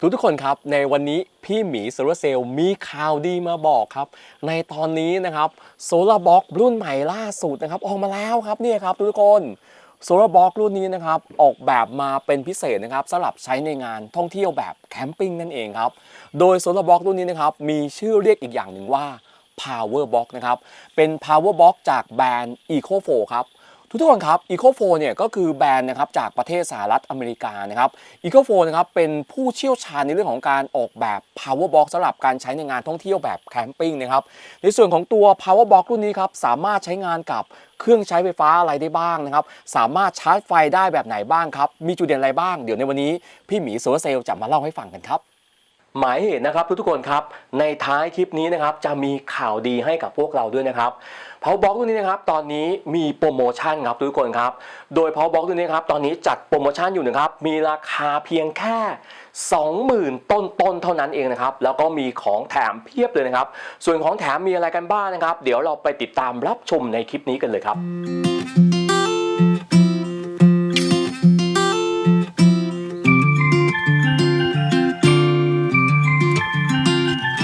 ทุกทุกคนครับในวันนี้พี่หมีโซลาร์เซลล์มีข่าวดีมาบอกครับ ในตอนนี้นะครับโซลาร์บ็อกรุ่นใหม่ล่าสุดนะครับออกมาแล้วครับเนี่ยครับทุกทุกคนโซลาร์บ็อกรุ่นนี้นะครับออกแบบมาเป็นพิเศษนะครับสำหรับใช้ในงานท่องเที่ยวแบบแคมปิ้งนั่นเองครับโดยโซลาร์บ็อกรุ่นนี้นะครับมีชื่อเรียกอีกอย่างหนึ่งว่า Power Box นะครับเป็น Power Box จากแบรนด์ EcoFo ครับ ทุกคนครับ EcoFo เนี่ยก็คือแบรนด์นะครับจากประเทศสหรัฐอเมริกานะครับ EcoFo นะครับเป็นผู้เชี่ยวชาญในเรื่องของการออกแบบ Power Box สำหรับการใช้ในงานท่องเที่ยวแบบแคมปิ้งนะครับในส่วนของตัว Power Box รุ่นนี้ครับสามารถใช้งานกับเครื่องใช้ไฟฟ้าอะไรได้บ้างนะครับ สามารถชาร์จไฟได้แบบไหนบ้างครับ มีจุดเด่นอะไรบ้าง เดี๋ยวในวันนี้พี่หมีโซลาเซลล์จะมาเล่าให้ฟังกันครับ หมายเหตุนะครับทุกๆคนครับ ในท้ายคลิปนี้นะครับจะมีข่าวดีให้กับพวกเราด้วยนะครับ Powerbox รุ่นนี้นะครับตอนนี้มีโปรโมชั่นครับทุกคนครับ โดย Powerbox รุ่นนี้ครับตอนนี้จัดโปรโมชั่นอยู่นะครับมีราคาเพียงแค่ 20,000 ต้นๆเท่านั้นเองนะครับแล้วก็มีของแถมเพียบเลยนะครับ ส่วนของแถมมีอะไรกันบ้างนะครับ เดี๋ยวเราไปติดตามรับชมในคลิปนี้กันเลยครับ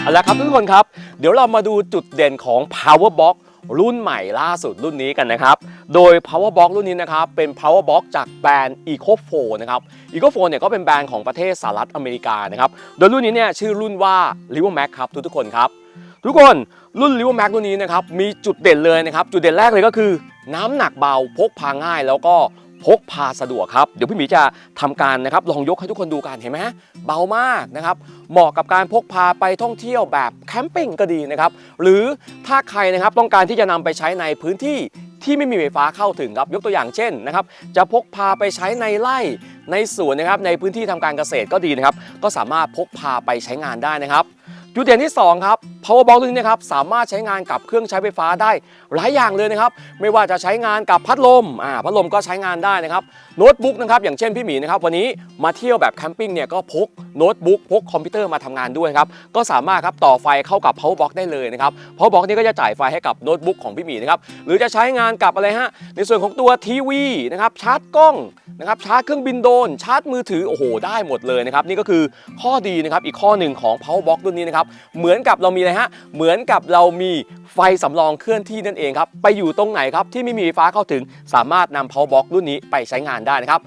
เอาละครับทุกคนครับ เดี๋ยวเรามาดูจุดเด่นของ Power Box รุ่นใหม่ล่าสุดรุ่นนี้กันนะครับ โดย Power Box รุ่นนี้นะครับ เป็น Power Box จากแบรนด์ EcoFo นะครับ EcoFo เนี่ยก็เป็นแบรนด์ของประเทศสหรัฐอเมริกานะครับ โดยรุ่นนี้เนี่ยชื่อรุ่นว่า r i v e r Max ครับทุกๆคนครับ ทุกคนรุ่น r i v e r Max รุ่นนี้นะครับมีจุดเด่นเลยนะครับ จุดเด่นแรกเลยก็คือ น้ำหนักเบาพกพาง่ายแล้วก็ พกพาสะดวกครับ เดี๋ยวพี่หมีจะทำการนะครับลองยกให้ทุกคนดูกันเห็นไหมเบามากนะครับ เหมาะกับการพกพาไปท่องเที่ยวแบบแคมปิ้งก็ดีนะครับ หรือถ้าใครนะครับต้องการที่จะนำไปใช้ในพื้นที่ที่ไม่มีไฟฟ้าเข้าถึงครับยกตัวอย่างเช่นนะครับ จะพกพาไปใช้ในไร่ในสวนนะครับในพื้นที่ทำการเกษตรก็ดีนะครับ ก็สามารถพกพาไปใช้งานได้นะครับ จุดเด่นที่ 2 ครับ Powerbox ตัวนี้นะครับสามารถใช้งานกับเครื่องใช้ไฟฟ้าได้หลายอย่างเลยนะครับ ไม่ว่าจะใช้งานกับพัดลมอ่าพัดลมก็ใช้งานได้นะครับโน้ตบุ๊กนะครับอย่างเช่นพี่หมีนะครับวันนี้มาเที่ยวแบบแคมปิ้งเนี่ยก็พกโน้ตบุ๊กพกคอมพิวเตอร์มาทำงานด้วยครับก็สามารถครับต่อไฟเข้ากับ Powerbox ได้เลยนะครับ Powerbox นี่ก็จะจ่ายไฟให้กับโน้ตบุ๊กของพี่หมีนะครับหรือจะใช้งานกับอะไรฮะในส่วนของตัวทีวีนะครับชาร์จกล้องนะครับชาร์จเครื่องบินโดรนชาร์จมือถือโอ้โหได้หมดเลยนะครับนี่ก็คือข้อดีนะครับอีกข้อหนึ่งของ Powerbox รุ่นนี้นะครับเหมือนกับเรามีอะไรฮะ เหมือนกับเรามีไฟสำรองเคลื่อนที่นั่นเองครับ ไปอยู่ตรงไหนครับที่ไม่มีไฟฟ้าเข้าถึง สามารถนำ Powerbox รุ่นนี้ไปใช้งานได้นะครับ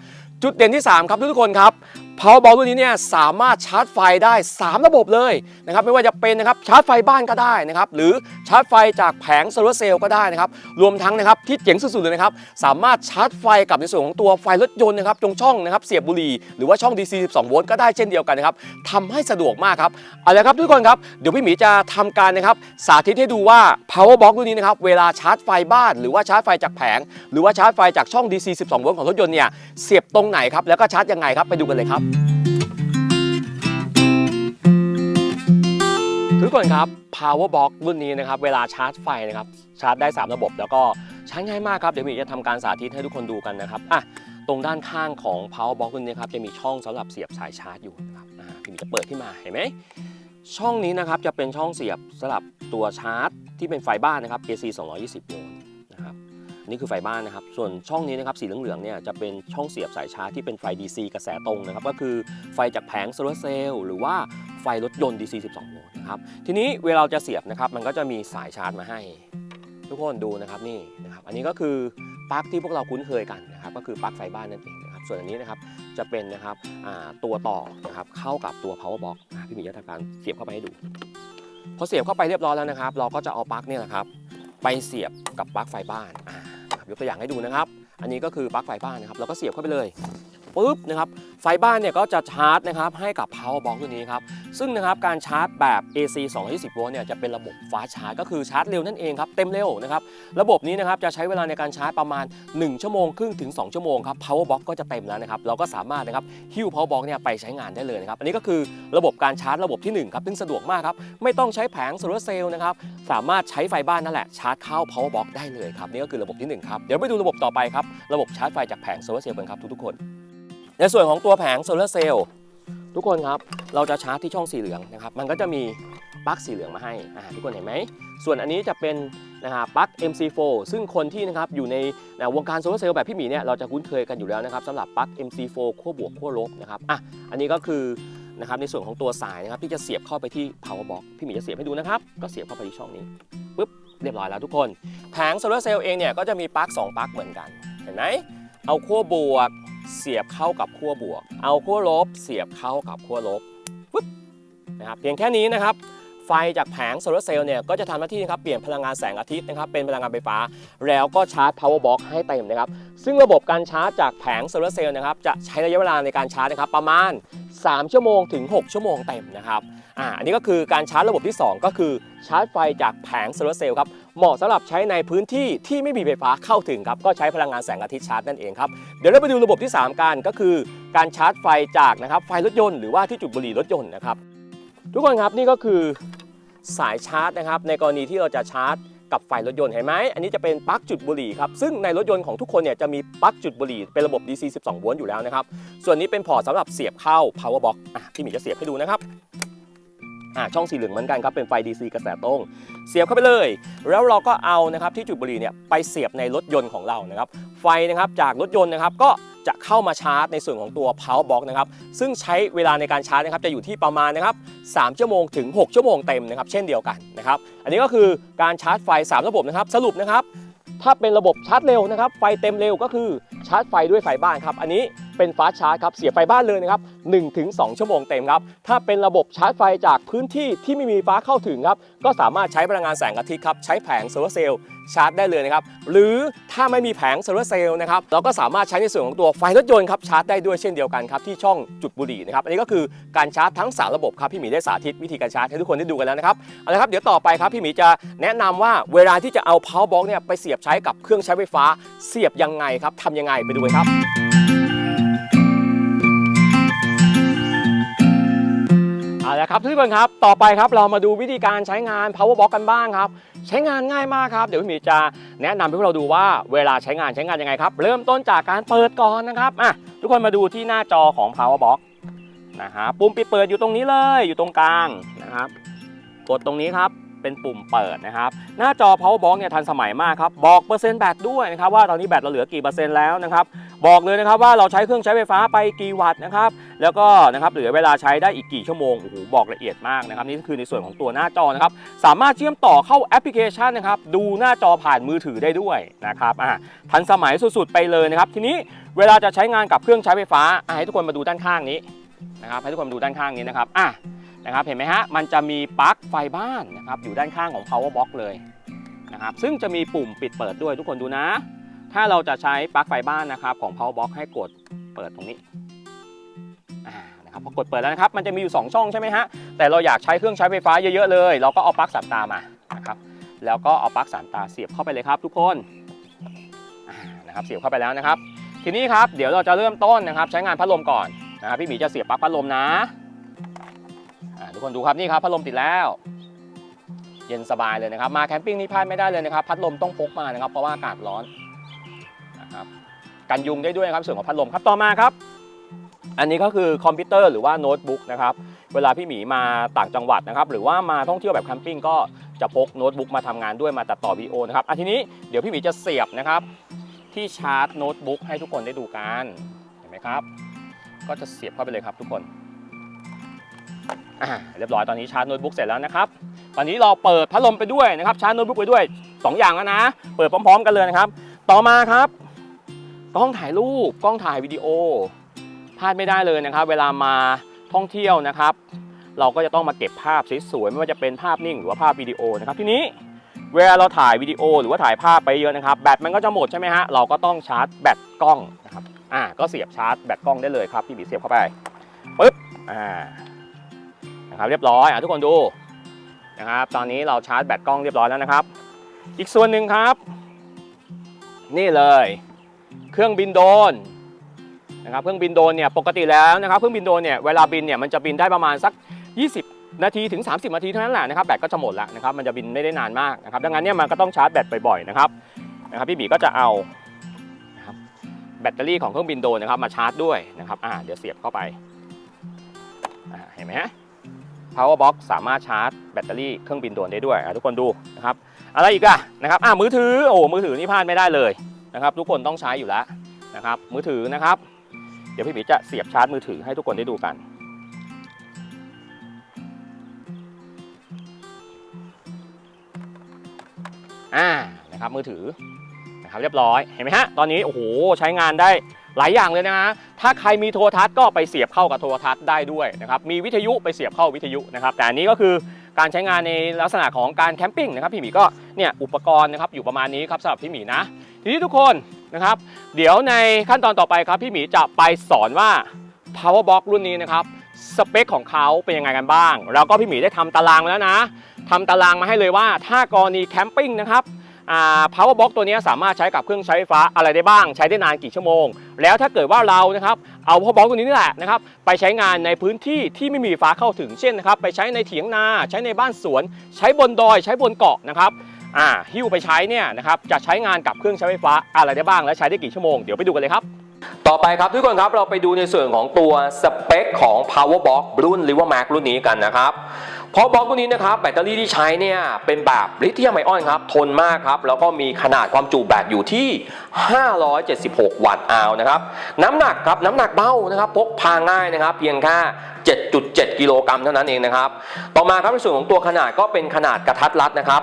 จุดเด่นที่ 3 ครับทุกคนครับ Powerbox รุ่นนี้เนี่ยสามารถชาร์จไฟได้ 3 ระบบเลยนะครับไม่ว่าจะเป็นนะครับชาร์จไฟบ้านก็ได้นะครับหรือชาร์จไฟจากแผงโซลาร์เซลล์ก็ได้นะครับรวมทั้งนะครับที่เจ๋งสุดๆเลยนะครับสามารถชาร์จไฟกับในส่วนของตัวไฟรถยนต์นะครับตรงช่องนะครับเสียบบุหรี่หรือว่าช่อง DC 12 โวลต์ก็ได้เช่นเดียวกันนะครับทำให้สะดวกมากครับเอาละครับทุกคนครับเดี๋ยวพี่หมีจะทำการนะครับสาธิตให้ดูว่า Powerbox รุ่นนี้นะครับเวลาชาร์จไฟบ้าน หรือว่าชาร์จไฟจากแผง หรือว่าชาร์จไฟจากช่อง DC 12 โวลต์ของรถยนต์เนี่ยเสียบตรงไหนครับแล้วก็ชาร์จยังไงครับไปดูกันเลยครับทุกคนครับ Power Box รุ่นนี้นะครับ เวลาชาร์จไฟนะครับ ชาร์จได้ 3 ระบบ แล้วก็ใช้ง่ายมากครับ เดี๋ยวมีจะทำการสาธิตให้ทุกคนดูกันนะครับอะตรงด้านข้างของ Power Box รุ่นนี้ครับ จะมีช่องสำหรับเสียบสายชาร์จอยู่นะครับอ่าพี่มีจะเปิดขึ้นมาเห็นไหมช่องนี้นะครับจะเป็นช่องเสียบสำหรับตัวชาร์จ ที่เป็นไฟบ้านนะครับ AC 220โวลต์ นี่คือไฟบ้านนะครับ ส่วนช่องนี้นะครับสีเหลืองๆเนี่ยจะเป็นช่องเสียบสายชาร์จที่เป็นไฟ DC กระแสตรงนะครับก็คือไฟจากแผงโซลาร์เซลล์หรือว่าไฟรถยนต์ DC 12 โวลต์นะครับทีนี้เวลาเราจะเสียบนะครับมันก็จะมีสายชาร์จมาให้ ทุกคนดูนะครับนี่นะครับอันนี้ก็คือปลั๊กที่พวกเราคุ้นเคยกันนะครับก็คือปลั๊กไฟบ้านนั่นเองนะครับส่วนอันนี้นะครับจะเป็นนะครับตัวต่อนะครับเข้ากับตัว power box พี่หมีจะทำการเสียบเข้าไปให้ดูพอเสียบเข้าไปเรียบร้อยแล้วนะครับ เราก็จะเอาปลั๊กเนี่ยนะครับไปเสียบกับปลั๊กไฟบ้านอ่า ยกตัวอย่างให้ดูนะครับ อันนี้ก็คือปลั๊กไฟบ้านนะครับ เราก็เสียบเข้าไปเลย ปุ๊บนะครับไฟบ้านเนี่ยก็จะชาร์จนะครับให้กับ power box ตัวนี้ครับซึ่งนะครับการชาร์จแบบ AC 220โวลต์เนี่ยจะเป็นระบบฟ้าชาร์จก็คือชาร์จเร็วนั่นเองครับเต็มเร็วนะครับระบบนี้นะครับจะใช้เวลาในการชาร์จประมาณ 1 ชั่วโมงครึ่งถึง 2 ชั่วโมงครับ power box ก็จะเต็มแล้วนะครับเราก็สามารถนะครับหิ้ว power box เนี่ยไปใช้งานได้เลยนะครับอันนี้ก็คือระบบการชาร์จระบบที่1ครับซึ่งสะดวกมากครับไม่ต้องใช้แผงโซลาร์เซลล์นะครับสามารถใช้ไฟบ้านนั่นแหละชาร์จเข้า power box ได้เลยครับนี่ก็คือระบบที่1ครับเดี๋ยวไปดูระบบต่อไปครับระบบชาร์จไฟจากแผงโซลาร์เซลล์กันครับทุกๆคน ในส่วนของตัวแผงโซลาร์เซลล์ทุกคนครับเราจะชาร์จที่ช่องสีเหลืองนะครับ มันก็จะมีปลั๊กสีเหลืองมาให้อ่าทุกคนเห็นไหม ส่วนอันนี้จะเป็นนะฮะปลั๊ก MC4 ซึ่งคนที่นะครับอยู่ในวงการโซลาร์เซลล์แบบพี่หมีเนี่ยเราจะคุ้นเคยกันอยู่แล้วนะครับสำหรับปลั๊ก MC4 ขั้วบวกขั้วลบนะครับอะอันนี้ก็คือนะครับในส่วนของตัวสายนะครับที่จะเสียบเข้าไปที่ power box พี่หมีจะเสียบให้ดูนะครับ ก็เสียบเข้าไปที่ช่องนี้ปุ๊บเรียบร้อยแล้วทุกคนแผงโซลาร์เซลล์เองเนี่ยก็จะมีปลั๊ก2ปลั๊กเหมือนกัน เห็นไหมเอาขั้วบวก เสียบเข้ากับขั้วบวก เอาขั้วลบ เสียบเข้ากับขั้วลบปุ๊บนะครับเพียงแค่นี้นะครับไฟจากแผงโซลาร์เซลล์เนี่ยก็จะทำหน้าที่นะครับเปลี่ยนพลังงานแสงอาทิตย์นะครับเป็นพลังงานไฟฟ้า แล้วก็ชาร์จ power box ให้เต็มนะครับซึ่งระบบการชาร์จจากแผงโซลาร์เซลล์นะครับจะใช้ระยะเวลาในการชาร์จนะครับประมาณ 3 ชั่วโมงถึง 6 ชั่วโมงเต็มนะครับ อ่าอันนี้ก็คือการชาร์จระบบที่ 2 ก็คือชาร์จไฟจากแผงโซลาร์เซลล์ครับเหมาะสำหรับใช้ในพื้นที่ที่ไม่มีไฟฟ้าเข้าถึงครับก็ใช้พลังงานแสงอาทิตย์ชาร์จนั่นเองครับเดี๋ยวเราไปดูระบบที่ 3 กันก็คือ การชาร์จไฟจากนะครับไฟรถยนต์หรือว่าที่จุดบุหรี่รถยนต์นะครับทุกคนครับนี่ก็คือสายชาร์จนะครับในกรณีที่เราจะชาร์จกับไฟรถยนต์เห็นไหมอันนี้จะเป็นปลั๊กจุดบุหรี่ครับ ซึ่งในรถยนต์ของทุกคนเนี่ยจะมีปลั๊กจุดบุหรี่เป็นระบบ DC 12 โวลต์อยู่แล้วนะครับ ส่วนนี้เป็นพอร์ตสำหรับเสียบเข้า power box อะพี่หมีจะเสียบให้ดูนะครับ อ่าช่องสีเหลืองเหมือนกันครับเป็นไฟ DC กระแสตรง เสียบเข้าไปเลย แล้วเราก็เอานะครับที่จุดบุหรี่เนี่ยไปเสียบในรถยนต์ของเรานะครับไฟนะครับจากรถยนต์นะครับก็จะเข้ามาชาร์จในส่วนของตัว power box นะครับ ซึ่งใช้เวลาในการชาร์จนะครับจะอยู่ที่ประมาณนะครับ3ชั่วโมงถึง 6 ชั่วโมงเต็มนะครับ เช่นเดียวกันนะครับ อันนี้ก็คือการชาร์จไฟ 3 ระบบนะครับ สรุปนะครับ ถ้าเป็นระบบชาร์จเร็วนะครับ ไฟเต็มเร็วก็คือชาร์จไฟด้วยไฟบ้านครับ อันนี้เป็นฟ้าชาร์จครับเสียบไฟบ้านเลยนะครับ1ถึง2ชั่วโมงเต็มครับ ถ้าเป็นระบบชาร์จไฟจากพื้นที่ที่ไม่มีฟ้าเข้าถึงครับ ก็สามารถใช้พลังงานแสงอาทิตย์ครับใช้แผงโซลาร์เซลล์ชาร์จได้เลยนะครับ หรือถ้าไม่มีแผงโซลาร์เซลล์นะครับเราก็สามารถใช้ในส่วนของตัวไฟรถยนต์ครับชาร์จได้ด้วยเช่นเดียวกันครับที่ช่องจุดบุหรี่นะครับอันนี้ก็คือการชาร์จทั้งสามระบบครับพี่หมีได้สาธิตวิธีการชาร์จให้ทุกคนได้ดูกันแล้วนะครับเอาละครับเดี๋ยวต่อไปครับพี่หมีจะแนะนำว่าเวลาที่จะเอา power box เนี่ยไปเสียบใช้กับเครื่องใช้ไฟฟ้า เสียบยังไงครับทำยังไงไปดูกันครับ เอาละครับทุกคนครับ ต่อไปครับเรามาดูวิธีการใช้งาน power box กันบ้างครับ ใช้งานง่ายมากครับ เดี๋ยวพี่หมีจะแนะนำให้พวกเราดูว่าเวลาใช้งานใช้งานยังไงครับ เริ่มต้นจากการเปิดก่อนนะครับอะทุกคนมาดูที่หน้าจอของ power box นะฮะปุ่มปิดเปิดอยู่ตรงนี้เลยอยู่ตรงกลางนะครับ กดตรงนี้ครับ เป็นปุ่มเปิดนะครับ หน้าจอ power box เนี่ยทันสมัยมากครับ บอกเปอร์เซ็นต์แบตด้วยนะครับว่าตอนนี้แบตเราเหลือกี่เปอร์เซ็นต์แล้วนะครับบอกเลยนะครับว่าเราใช้เครื่องใช้ไฟฟ้าไปกี่วัตต์นะครับแล้วก็นะครับเหลือเวลาใช้ได้อีกกี่ชั่วโมงโอ้โหบอกละเอียดมากนะครับนี่คือในส่วนของตัวหน้าจอนะครับสามารถเชื่อมต่อเข้าแอปพลิเคชันนะครับดูหน้าจอผ่านมือถือได้ด้วยนะครับอะทันสมัยสุดๆไปเลยนะครับทีนี้เวลาจะใช้งานกับเครื่องใช้ไฟฟ้าให้ทุกคนมาดูด้านข้างนี้นะครับให้ทุกคนมาดูด้านข้างนี้นะครับอะ นะครับเห็นไหมฮะมันจะมีปลั๊กไฟบ้านนะครับอยู่ด้านข้างของ power box เลยนะครับซึ่งจะมีปุ่มปิดเปิดด้วยทุกคนดูนะ ถ้าเราจะใช้ปลั๊กไฟบ้านนะครับของ power box ให้กดเปิดตรงนี้นะครับพอกดเปิดแล้วนะครับมันจะมีอยู่ 2 ช่องใช่ไหมฮะแต่เราอยากใช้เครื่องใช้ไฟฟ้าเยอะๆเลย เราก็เอาปลั๊กสามตามานะครับแล้วก็เอาปลั๊กสามตาเสียบเข้าไปเลยครับ ทุกคนนะครับเสียบเข้าไปแล้วนะครับ ทีนี้ครับเดี๋ยวเราจะเริ่มต้นนะครับ ใช้งานพัดลมก่อนนะครับพี่หมีจะเสียบปลั๊กพัดลมนะ ทุกคนดูครับนี่ครับพัดลมติดแล้ว เย็นสบายเลยนะครับ มาแคมปิ้งนี่พลาดไม่ได้เลยนะครับ พัดลมต้องพกมานะครับ เพราะว่าอากาศร้อนนะครับกันยุงได้ด้วยครับส่วนของพัดลมครับต่อมาครับ อันนี้ก็คือคอมพิวเตอร์หรือว่าโน้ตบุ๊กนะครับเวลาพี่หมีมาต่างจังหวัดนะครับหรือว่ามาท่องเที่ยวแบบแคมปิ้งก็จะพกโน้ตบุ๊กมาทำงานด้วยมาตัดต่อวีดีโอนะครับอะทีนี้เดี๋ยวพี่หมีจะเสียบนะครับ ที่ชาร์จโน้ตบุ๊กให้ทุกคนได้ดูกันเห็นไหมครับ ก็จะเสียบเข้าไปเลยครับทุกคน เรียบร้อยตอนนี้ชาร์จโน้ตบุ๊กเสร็จแล้วนะครับตอนนี้เราเปิดพัดลมไปด้วยนะครับชาร์จโน้ตบุ๊กไปด้วย 2 อย่างแล้วนะ เปิดพร้อม ๆ กันเลยนะครับ ต่อมาครับกล้องถ่ายรูปกล้องถ่ายวิดีโอพลาดไม่ได้เลยนะครับ เวลามาท่องเที่ยวนะครับ เราก็จะต้องมาเก็บภาพสวยๆไม่ว่าจะเป็นภาพนิ่งหรือว่าภาพวิดีโอนะครับทีนี้เวลาเราถ่ายวิดีโอหรือว่าถ่ายภาพไปเยอะนะครับ แบตมันก็จะหมดใช่ไหมฮะเราก็ต้องชาร์จแบตกล้องนะครับอ่าก็เสียบชาร์จแบตกล้องได้เลยครับพี่บีเสียบเข้าไปปึ๊บอ่า นะครับเรียบร้อยอะทุกคนดูนะครับ ตอนนี้เราชาร์จแบตกล้องเรียบร้อยแล้วนะครับ อีกส่วนหนึ่งครับ นี่เลย เครื่องบินโดรนนะครับเครื่องบินโดรนเนี่ยปกติแล้วนะครับ เครื่องบินโดรนเนี่ยเวลาบินเนี่ยมันจะบินได้ประมาณสัก 20 นาทีถึง 30 นาทีเท่านั้นแหละนะครับแบตก็จะหมดแล้วนะครับมันจะบินไม่ได้นานมากนะครับดังนั้นเนี่ยมันก็ต้องชาร์จแบตบ่อยๆนะครับนะครับพี่บีก็จะเอาแบตเตอรี่ของเครื่องบินโดรนนะครับมาชาร์จด้วยนะครับอ่าเดี๋ยวเสียบเข้าไปอ่าเห็นไหมฮะ power box สามารถชาร์จแบตเตอรี่เครื่องบินโดรนได้ด้วยทุกคนดูนะครับอะไรอีกอะนะครับอะมือถือโอ้มือถือนี่พลาดไม่ได้เลยนะครับ ทุกคนต้องใช้อยู่แล้วนะครับมือถือนะครับ เดี๋ยวพี่บีจะเสียบชาร์จมือถือให้ทุกคนได้ดูกันอ่านะครับมือถือนะครับเรียบร้อยเห็นไหมฮะตอนนี้โอ้โหใช้งานได้ หลายอย่างเลยนะฮะถ้าใครมีโทรทัศน์ก็ไปเสียบเข้ากับโทรทัศน์ได้ด้วยนะครับมีวิทยุไปเสียบเข้าวิทยุนะครับแต่อันนี้ก็คือการใช้งานในลักษณะของการแคมปิ้งนะครับพี่หมีก็เนี่ยอุปกรณ์นะครับอยู่ประมาณนี้ครับสำหรับพี่หมีนะ ทีนี้ทุกคนนะครับเดี๋ยวในขั้นตอนต่อไปครับพี่หมีจะไปสอนว่า power box รุ่นนี้นะครับสเปคของเขาเป็นยังไงกันบ้าง แล้วก็พี่หมีได้ทำตารางมาแล้วนะทำตารางมาให้เลยว่าถ้ากรณีแคมปิ้งนะครับ power box ตัวนี้สามารถใช้กับเครื่องใช้ไฟฟ้าอะไรได้บ้าง ใช้ได้นานกี่ชั่วโมง แล้วถ้าเกิดว่าเรานะครับเอา power box ตัวนี้นี่แหละนะครับไปใช้งานในพื้นที่ที่ไม่มีไฟฟ้าเข้าถึงเช่นนะครับไปใช้ในเถียงนาใช้ในบ้านสวน ใช้บนดอยใช้บนเกาะนะครับอ่าหิ้วไปใช้เนี่ยนะครับจะใช้งานกับเครื่องใช้ไฟฟ้าอะไรได้บ้าง และใช้ได้กี่ชั่วโมงเดี๋ยวไปดูกันเลยครับต่อไปครับทุกคนครับเราไปดูในส่วนของตัวสเปคของ Power Box รุ่น r i v e r Max รุ่นนี้กันนะครับ Power Box รุ่นนี้นะครับแบตเตอรี่ที่ใช้เนี่ยเป็นแบบลิเธียมไอออนครับทนมากครับแล้วก็มีขนาดความจุแบตอยู่ที่ 576 วัตต์อาวนะครับน้ำหนักครับน้ำหนักเบานะครับพกพาง่ายนะครับ เพียงแค่ 7.7 กิโลกรัมเท่านั้นเองนะครับ ต่อมาครับในส่วนของตัวขนาดก็เป็นขนาดกระทัดรัดนะครับ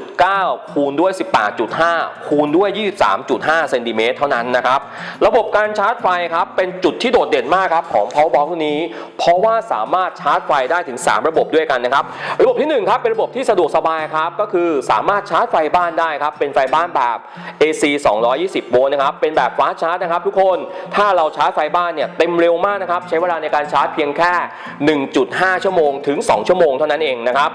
28.9 คูณด้วย 18.5 คูณด้วย 23.5 เซนติเมตรเท่านั้นนะครับ ระบบการชาร์จไฟครับเป็นจุดที่โดดเด่นมากครับของ Powerbox รุ่นนี้ เพราะว่าสามารถชาร์จไฟได้ถึง 3 ระบบด้วยกันนะครับ ระบบทีหนึ่1 ครับ เป็นระบบที่สะดวกสบายครับ ก็คือสามารถชาร์จไฟบ้านได้ครับ เป็นไฟบ้านแบบ AC 220 โวลต์นะครับ เป็นแบบฟ้าชาร์จนะครับ ทุกคน ถ้าเราชาร์จไฟบ้านเนี่ยเต็มเร็วมากนะครับ ใช้เวลาในการชาร์จเพียงแค่ 1.5 ชั่วโมงถึง 2 ชั่วโมงเท่านั้นเองนะครับ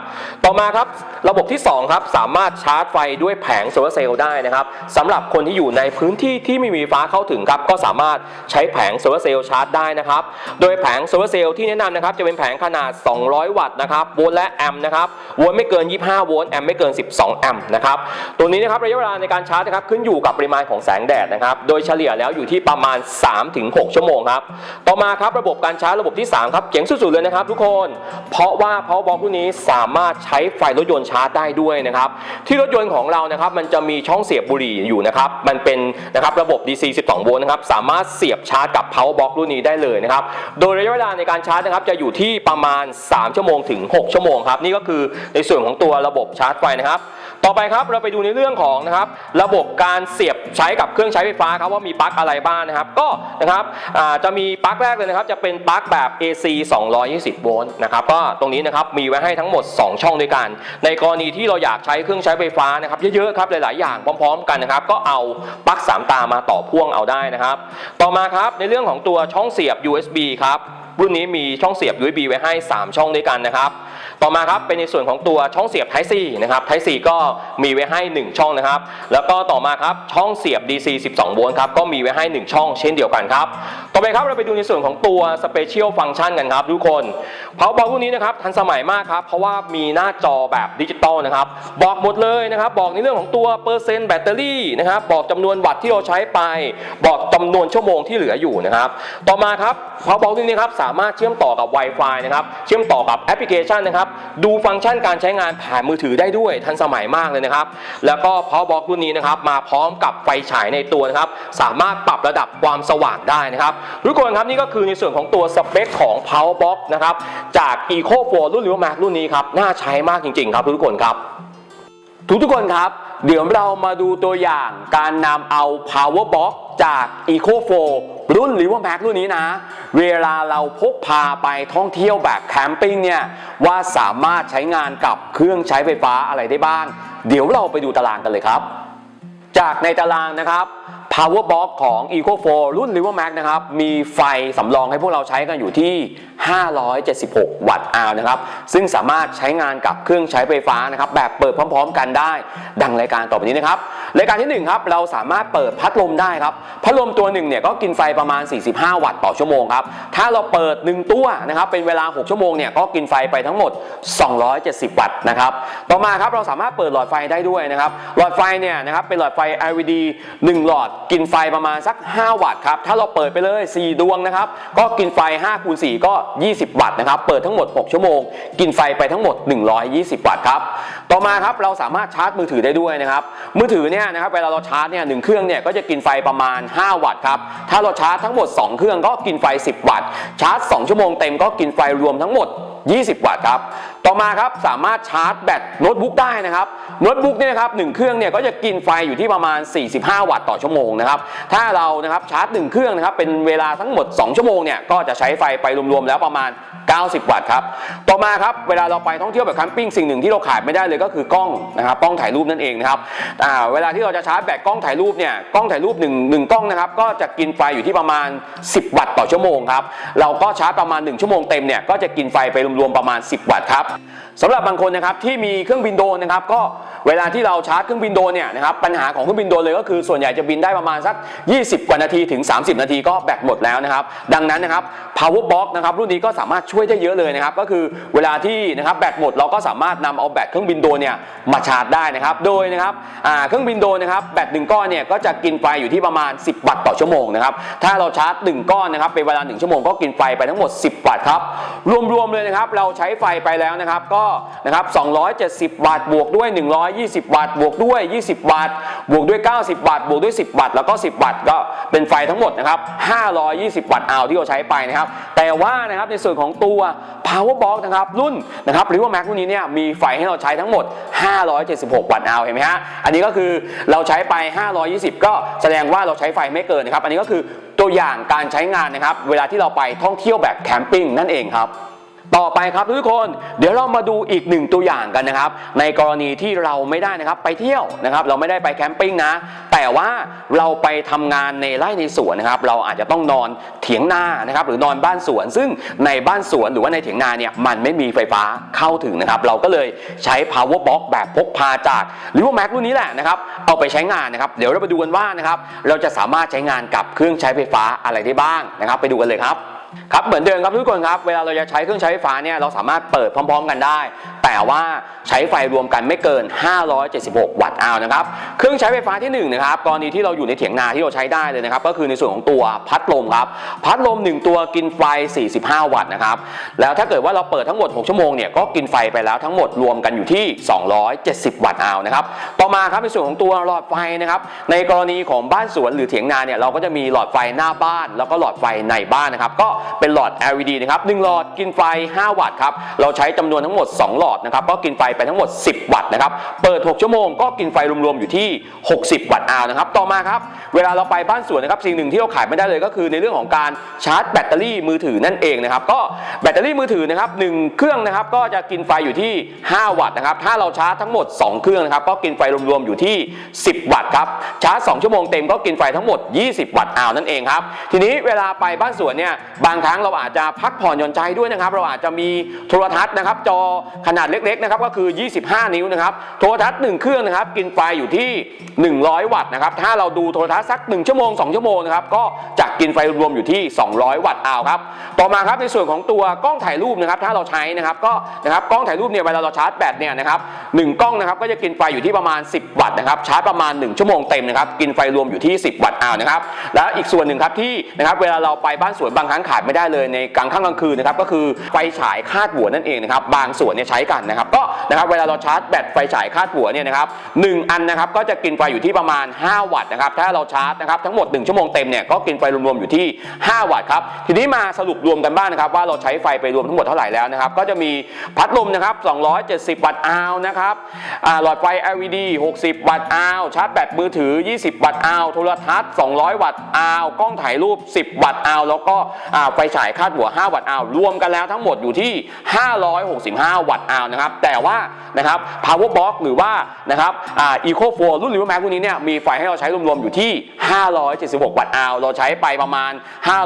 ต่อมาครับระบบที่ 2 ครับ สามารถชาร์จไฟด้วยแผงโซลาร์เซลล์ได้นะครับสำหรับคนที่อยู่ในพื้นที่ที่ไม่มีฟ้าเข้าถึงครับ ก็สามารถใช้แผงโซลาร์เซลล์ชาร์จได้นะครับ โดยแผงโซลาร์เซลล์ที่แนะนำนะครับจะเป็นแผงขนาด 200 วัตต์นะครับโวลต์และแอมป์นะครับโวลต์ไม่เกิน 25 โวลต์แอมป์ไม่เกิน 12 แอมป์นะครับตัวนี้นะครับระยะเวลาในการชาร์จนะครับขึ้นอยู่กับปริมาณของแสงแดดนะครับโดยเฉลี่ยแล้วอยู่ที่ประมาณ 3-6 ชั่วโมงครับต่อมาครับระบบการชาร์จระบบที่ 3 ครับเจ๋งสุดๆเลยนะครับทุกคน เพราะว่า powerbox รุ่นนี้สามารถใช้ไฟรถยนต์ชาร์จได้ด้วยนะครับที่รถยนต์ของเรานะครับมันจะมีช่องเสียบบุหรี่อยู่นะครับมันเป็นนะครับระบบ DC 12 โวลต์นะครับสามารถเสียบชาร์จกับ powerbox รุ่นนี้ได้เลยนะครับโดยระยะเวลาในการชาร์จนะครับจะอยู่ที่ประมาณ 3 ชั่วโมงถึง 6 ชั่วโมงครับนี่ก็คือในส่วนของตัวระบบชาร์จไฟนะครับ ต่อไปครับเราไปดูในเรื่องของนะครับระบบการเสียบใช้กับเครื่องใช้ไฟฟ้าครับว่ามีปลั๊กอะไรบ้างนะครับ ก็นะครับจะมีปลั๊กแรกเลยนะครับ จะเป็นปลั๊กแบบ AC 220 โวลต์นะครับก็ตรงนี้นะครับมีไว้ให้ทั้งหมด 2 ช่องด้วยกัน ในกรณีที่เราอยากใช้เครื่องใช้ไฟฟ้านะครับเยอะๆครับหลายๆ อย่างพร้อม ๆ กันนะครับ ก็เอาปลั๊ก3ตามาต่อพ่วงเอาได้นะครับ ต่อมาครับในเรื่องของตัวช่องเสียบ USB ครับรุ่นนี้มีช่องเสียบ USB ไว้ให้ 3 ช่องด้วยกันนะครับ ต่อมาครับเป็นในส่วนของตัวช่องเสียบ Type C นะครับ Type C ก็มีไว้ให้ 1 ช่องนะครับ แล้วก็ต่อมาครับช่องเสียบ DC 12 โวลต์ครับก็มีไว้ให้ 1 ช่องเช่นเดียวกันครับ ต่อไปครับเราไปดูในส่วนของตัว Special Function กันครับทุกคน Powerbox รุ่นนี้นะครับทันสมัยมากครับ เพราะว่ามีหน้าจอแบบดิจิตอลนะครับบอกหมดเลยนะครับ บอกในเรื่องของตัวเปอร์เซ็นต์แบตเตอรี่นะครับบอกจำนวนวัตต์ที่เราใช้ไป บอกจำนวนชั่วโมงที่เหลืออยู่นะครับ ต่อมาครับ Powerbox รุ่นนี้ครับสามารถเชื่อมต่อกับ Wi-Fi นะครับเชื่อมต่อกับแอปพลิเคชันนะครับดูฟังก์ชันการใช้งานผ่านมือถือได้ด้วยทันสมัยมากเลยนะครับ แล้วก็พาวบอกรุ่นนี้นะครับมาพร้อมกับไฟฉายในตัวนะครับ สามารถปรับระดับความสว่างได้นะครับทุกคนครับนี่ก็คือในส่วนของตัวสเปคของ Powerbox นะครับจาก Eco 4รุ่นหรือว่า Max รุ่นนี้ครับน่าใช้มากจริงๆครับทุกคนครับทุกทุกคนครับ เดี๋ยวเรามาดูตัวอย่างการนำเอา power box จาก eco 4รุ่น r i v e r Max รุ่นนี้นะ เวลาเราพกพาไปท่องเที่ยวแบบแคมปิ้งเนี่ย ว่าสามารถใช้งานกับเครื่องใช้ไฟฟ้าอะไรได้บ้าง เดี๋ยวเราไปดูตารางกันเลยครับ จากในตารางนะครับ power box ของ eco 4รุ่น r i v e r Max นะครับ มีไฟสำรองให้พวกเราใช้กันอยู่ที่ 576 วัตต์อาวนะครับ ซึ่งสามารถใช้งานกับเครื่องใช้ไฟฟ้านะครับ แบบเปิดพร้อมๆ กันได้ ดังรายการต่อไปนี้นะครับ รายการที่ 1 ครับ เราสามารถเปิดพัดลมได้ครับ พัดลมตัวหนึ่งเนี่ยก็กินไฟประมาณ 45 วัตต์ต่อชั่วโมงครับ ถ้าเราเปิด 1 ตัวนะครับ เป็นเวลา 6 ชั่วโมงเนี่ยก็กินไฟไปทั้งหมด 270 วัตต์นะครับ ต่อมาครับเราสามารถเปิดหลอดไฟได้ด้วยนะครับ หลอดไฟเนี่ยนะครับเป็นหลอดไฟ LED 1 หลอดกินไฟประมาณสัก 5 วัตต์ครับ ถ้าเราเปิดไปเลย 4 ดวงนะครับ ก็กินไฟ5คูณ4ก็ 20 วัตต์นะครับ เปิดทั้งหมด 6 ชั่วโมง กินไฟไปทั้งหมด 120 วัตต์ครับ ต่อมาครับเราสามารถชาร์จมือถือได้ด้วยนะครับ มือถือเนี่ยนะครับเวลาเราชาร์จเนี่ยหนึ่งเครื่องเนี่ยก็จะกินไฟประมาณ 5 วัตต์ครับ ถ้าเราชาร์จทั้งหมด 2 เครื่องก็กินไฟ 10 วัตต์ ชาร์จ 2 ชั่วโมงเต็มก็กินไฟรวมทั้งหมด 20 วัตต์ครับ ต่อมาครับสามารถชาร์จแบตโน้ตบุ๊กได้นะครับโน้ตบุ๊กเนี่ยนะครับหนึ่งเครื่องเนี่ยก็จะกินไฟอยู่ที่ประมาณ 45 วัตต์ต่อชั่วโมงนะครับถ้าเรานะครับชาร์จหนึ่งเครื่องนะครับเป็นเวลาทั้งหมด 2 ชั่วโมงเนี่ยก็จะใช้ไฟไปรวมๆแล้วประมาณ 90 วัตต์ครับ ต่อมาครับ เวลาเราไปท่องเที่ยวแบบแคมปิ้งสิ่งหนึ่งที่เราขาดไม่ได้เลยก็คือกล้องนะครับกล้องถ่ายรูปนั่นเองนะครับเวลาที่เราจะชาร์จแบตกล้องถ่ายรูปเนี่ยกล้องถ่ายรูปหนึ่งหนึ่งกล้องนะครับก็จะกินไฟอยู่ที่ประมาณ 10 วัตต์ต่อชั่วโมงครับเราก็ชาร์จประมาณ 1 ชั่วโมงเต็มเนี่ยก็จะกินไฟไปรวมๆประมาณ 10 วัตต์ครับ สำหรับบางคนนะครับที่มีเครื่องบินโดรนนะครับก็เวลาที่เราชาร์จเครื่องบินโดรนเนี่ยนะครับปัญหาของเครื่องบินโดรนเลยก็คือส่วนใหญ่จะบินได้ประมาณสัก 20 กว่านาทีถึง 30 นาทีก็แบตหมดแล้วนะครับดังนั้นนะครับ power box นะครับรุ่นนี้ก็สามารถช่วยได้เยอะเลยนะครับก็คือเวลาที่นะครับแบตหมดเราก็สามารถนำเอาแบตเครื่องบินโดรนเนี่ยมาชาร์จได้นะครับโดยนะครับเครื่องบินโดรนนะครับแบตหนึ่งก้อนเนี่ยก็จะกินไฟอยู่ที่ประมาณ 10 วัตต์ต่อชั่วโมงนะครับถ้าเราชาร์จหนึ่งก้อนนะครับเป็นเวลา 1 ชั่วโมงก็กินไฟไปทั้งหมด 10 วัตต์ครับรวมๆเลยนะครับเราใช้ไฟไปแล้วนะครับก็นะครับ 270วัตต์บวกด้วย 120วัตต์บวกด้วย 20วัตต์บวกด้วย 90วัตต์บวกด้วย 10วัตต์แล้วก็ 10วัตต์ก็เป็นไฟทั้งหมดนะครับ 520วัตต์เอาที่เราใช้ไปนะครับ แต่ว่านะครับในส่วนของตัว power box นะครับรุ่นนะครับหรือว่า Mac รุ่นนี้เนี่ยมีไฟให้เราใช้ทั้งหมด 576วัตต์เอาเห็นไหมฮะ อันนี้ก็คือเราใช้ไป 520 ก็แสดงว่าเราใช้ไฟไม่เกินนะครับ อันนี้ก็คือตัวอย่างการใช้งานนะครับ เวลาที่เราไปท่องเที่ยวแบบแคมปิ้งนั่นเองครับ ต่อไปครับทุกคน เดี๋ยวเรามาดูอีกหนึ่งตัวอย่างกันนะครับ ในกรณีที่เราไม่ได้นะครับไปเที่ยวนะครับ เราไม่ได้ไปแคมปิ้งนะ แต่ว่าเราไปทำงานในไร่ในสวนนะครับ เราอาจจะต้องนอนเถียงนานะครับ หรือนอนบ้านสวน ซึ่งในบ้านสวนหรือว่าในเถียงนาเนี่ยมันไม่มีไฟฟ้าเข้าถึงนะครับ เราก็เลยใช้ power box แบบพกพาจากหรือว่า Mac รุ่นนี้แหละนะครับ เอาไปใช้งานนะครับ เดี๋ยวเราไปดูกันว่านะครับ เราจะสามารถใช้งานกับเครื่องใช้ไฟฟ้าอะไรได้บ้างนะครับ ไปดูกันเลยครับ ครับเหมือนเดิมครับทุกคนครับเวลาเราจะใช้เครื่องใช้ไฟฟ้าเนี่ยเราสามารถเปิดพร้อม ๆ กันได้ แต่ว่าใช้ไฟรวมกันไม่เกิน 576 วัตต์เอานะครับ เครื่องใช้ไฟฟ้าที่1นะครับกรณีที่เราอยู่ในเถียงนาที่เราใช้ได้เลยนะครับ ก็คือในส่วนของตัวพัดลมครับพัดลม 1 ตัวกินไฟ 45 วัตต์นะครับแล้วถ้าเกิดว่าเราเปิดทั้งหมด 6 ชั่วโมงเนี่ยก็กินไฟไปแล้วทั้งหมดรวมกันอยู่ที่ 270 วัตต์เอานะครับต่อมาครับในส่วนของตัวหลอดไฟนะครับในกรณีของบ้านสวนหรือเถียงนาเนี่ยเราก็จะมีหลอดไฟหน้าบ้าน แล้วก็หลอดไฟในบ้านนะครับก็เป็นหลอด LED นะครับ1หลอดกินไฟ 5 วัตต์ครับเราใช้จำนวนทั้งหมด 2 หลอดนะครับก็กินไฟไปทั้งหมด 10 วัตต์นะครับเปิด 6 ชั่วโมงก็กินไฟรวมๆอยู่ที่ 60 วัตต์อาวนะครับต่อมาครับเวลาเราไปบ้านสวนนะครับสิ่งหนึ่งที่เราขายไม่ได้เลยก็คือในเรื่องของการชาร์จแบตเตอรี่มือถือนั่นเองนะครับก็แบตเตอรี่มือถือนะครับหนึ่งเครื่องนะครับก็จะกินไฟอยู่ที่ 5 วัตต์นะครับถ้าเราชาร์จทั้งหมด 2 เครื่องนะครับก็กินไฟรวมๆอยู่ที่ 10 วัตต์ครับชาร์จ 2 ชั่วโมงเต็มก็กินไฟทั้งหมด 20 วัตต์อาวนั่นเองครับทีนี้เวลาไปบ้านสวนเนี่ยบางครั้งเราอาจจะพักผ่อนหย่อนใจด้วยนะครับ เราอาจจะมีโทรทัศน์นะครับจอขนาดเล็กๆนะครับก็คือ 25 นิ้วนะครับโทรทัศน์1เครื่องนะครับกินไฟอยู่ที่ 100 วัตต์นะครับถ้าเราดูโทรทัศน์สัก 1 ชั่วโมง 2 ชั่วโมงนะครับก็จะกินไฟรวมอยู่ที่ 200 วัตต์อาวครับต่อมาครับในส่วนของตัวกล้องถ่ายรูปนะครับถ้าเราใช้นะครับก็นะครับกล้องถ่ายรูปเนี่ยเวลาเราชาร์จแบตเนี่ยนะครับหนึ่งกล้องนะครับก็จะกินไฟอยู่ที่ประมาณ 10 วัตต์นะครับชาร์จประมาณ 1 ชั่วโมงเต็มนะครับกินไฟรวมอยู่ที่ 10 วัตต์อาวนะครับแล้วอีกส่วนหนึ่งครับที่นะครับเวลาเราไปบ้านสวนบางครั้งขาดไม่ได้เลยในกลางค่ำกลางคืนนะครับก็คือไฟฉายคาดหัวนั่นเองนะครับบางส่วนเนี่ยใช้กันนะครับก็นะครับเวลาเราชาร์จแบตไฟฉายคาดหัวเนี่ยนะครับหนึ่งอันนะครับก็จะกินไฟอยู่ที่ประมาณ 5 วัตต์นะครับถ้าเราชาร์จนะครับทั้งหมด 1 ชั่วโมงเต็มเนี่ยก็กินไฟรวมๆอยู่ที่ 5 วัตต์ครับทีนี้มาสรุปรวมกันบ้างนะครับว่าเราใช้ไฟไปรวมทั้งหมดเท่าไหร่แล้วนะครับก็จะมีพัดลมนะครับ270 วัตต์อาวนะครับหลอดไฟ LED 60 วัตต์อาวชาร์จแบตมือถือ 20 วัตต์อาวโทรทัศน์ 200 วัตต์อาวกล้องถ่ายรูป 10 วัตต์อาวแล้วก็ไฟฉายคาดหัว 5 วัตต์อาวรวมกันแล้วทั้งหมดอยู่ที่ 565 วัตต์อาวนะครับ แต่ว่านะครับ power box หรือว่านะครับอ่า eco 4รุ่นหรือว่า Mac รุ่นนี้เนี่ยมีไฟให้เราใช้รวมๆอยู่ที่ 576 วัตต์อาวเราใช้ไปประมาณ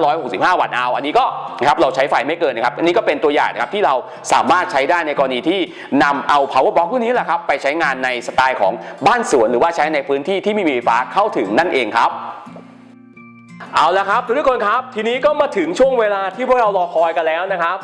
565 วัตต์อาวอันนี้ก็นะครับเราใช้ไฟไม่เกินนะครับ อันนี้ก็เป็นตัวอย่างนะครับที่เราสามารถใช้ได้ในกรณีที่นำเอา power box รุ่นนี้แหละครับไปใช้งานในสไตล์ของบ้านสวนหรือว่าใช้ในพื้นที่ที่ไม่มีไฟฟ้าเข้าถึงนั่นเองครับ เอาละครับทุกคนครับ ทีนี้ก็มาถึงช่วงเวลาที่พวกเรารอคอยกันแล้วนะครับ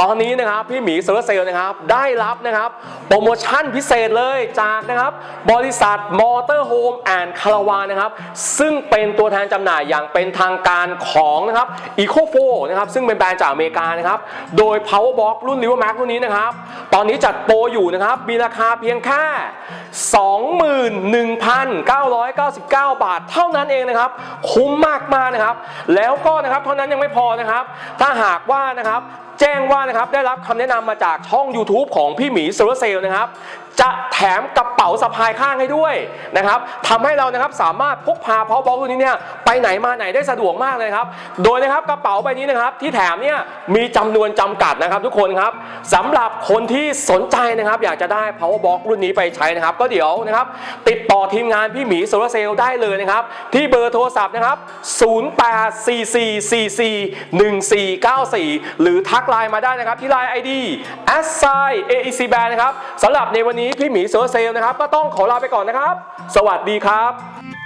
ตอนนี้นะครับพี่หมีโซลาร์เซลล์นะครับได้รับนะครับโปรโมชั่นพิเศษเลยจากนะครับบริษัทมอเตอร์โฮมแอนด์คาราวานนะครับซึ่งเป็นตัวแทนจำหน่ายอย่างเป็นทางการของนะครับ e c o 4นะครับซึ่งเป็นแบรนด์จากอเมริกานะครับโดย Powerbox รุ่น r i v e r Max รุ่นนี้นะครับตอนนี้จัดโปรอยู่นะครับมีราคาเพียงแค่ 21,999 บาท เท่านั้นเองนะครับคุ้มมากๆนะครับ แล้วก็นะครับเท่านั้นยังไม่พอนะครับ ถ้าหากว่านะครับ แจ้งว่านะครับได้รับคำแนะนำมาจากช่อง YouTube ของพี่หมีโซลาเซลล์นะครับจะแถมกระเป๋าสะพายข้างให้ด้วยนะครับทำให้เรานะครับสามารถพกพาพาวบล็อกรุ่นนี้เนี่ยไปไหนมาไหนได้สะดวกมากเลยครับ โดยนะครับกระเป๋าใบนี้นะครับที่แถมเนี่ยมีจำนวนจำกัดนะครับ ทุกคนครับสำหรับคนที่สนใจนะครับ อยากจะได้ power box รุ่นนี้ไปใช้นะครับ ก็เดี๋ยวนะครับ ติดต่อทีมงานพี่หมีโซลาเซลล์ได้เลยนะครับ ที่เบอร์โทรศัพท์นะครับ 0844441494 หรือทักไลน์มาได้นะครับที่ไลน์ ID s i AEC Band นะครับสำหรับในวันนี้พี่หมีเซอร์เซลนะครับ ก็ต้องขอลาไปก่อนนะครับ สวัสดีครับ